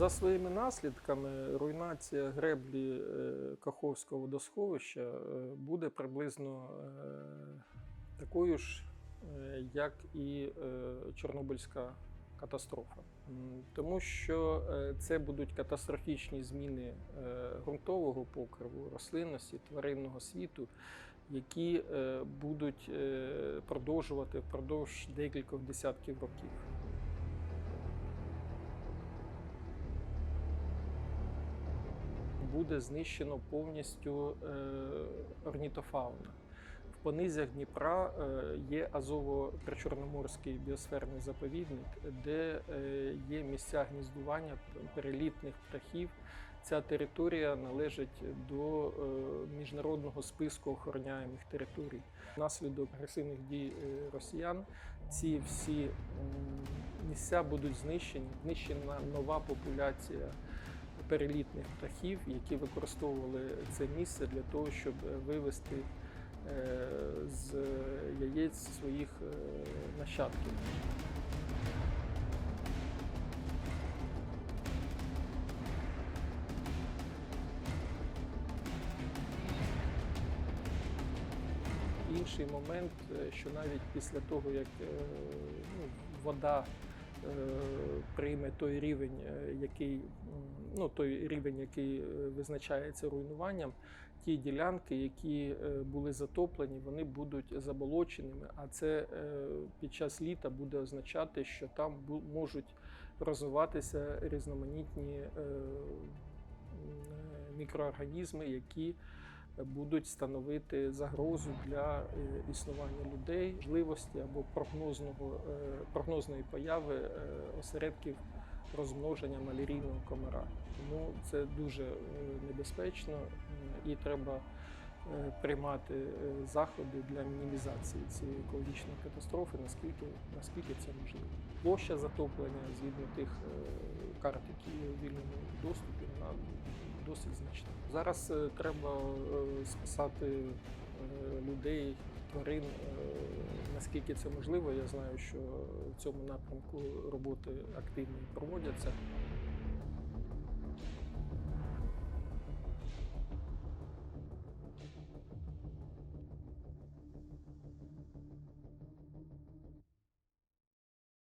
За своїми наслідками, руйнація греблі е, Каховського водосховища е, буде приблизно е, такою ж, як і Чорнобильська катастрофа. Тому що це будуть катастрофічні зміни ґрунтового покриву, рослинності, тваринного світу, які будуть продовжувати впродовж декількох десятків років. Буде знищено повністю е, орнітофауна. В понизях Дніпра е, є Азово-Причорноморський біосферний заповідник, де е, є місця гніздування перелітних птахів. Ця територія належить до міжнародного списку охороняємих територій. Внаслідок агресивних дій росіян ці всі місця будуть знищені, знищена нова популяція перелітних птахів, які використовували це місце для того, щоб е, вивести е, з яєць своїх е, нащадків. Інший момент, що навіть після того, як ну, вода прийме той рівень, який ну, той рівень, який е, визначається руйнуванням, ті ділянки, які е, були затоплені, вони будуть заболоченими. А це е, під час літа буде означати, що там можуть розвиватися різноманітні мікроорганізми, які будуть становити загрозу для існування людей, можливості або прогнозного, прогнозної появи осередків розмноження малярійного комара. Тому це дуже е, небезпечно е, і треба е, приймати заходи для мінімізації цієї екологічної катастрофи, наскільки, наскільки це можливо. Площа затоплення згідно тих карт, які у вільному доступі, вона досить значна. Зараз треба спасати е, людей, тварин, наскільки це можливо. Я знаю, що в цьому напрямку роботи активні проводяться.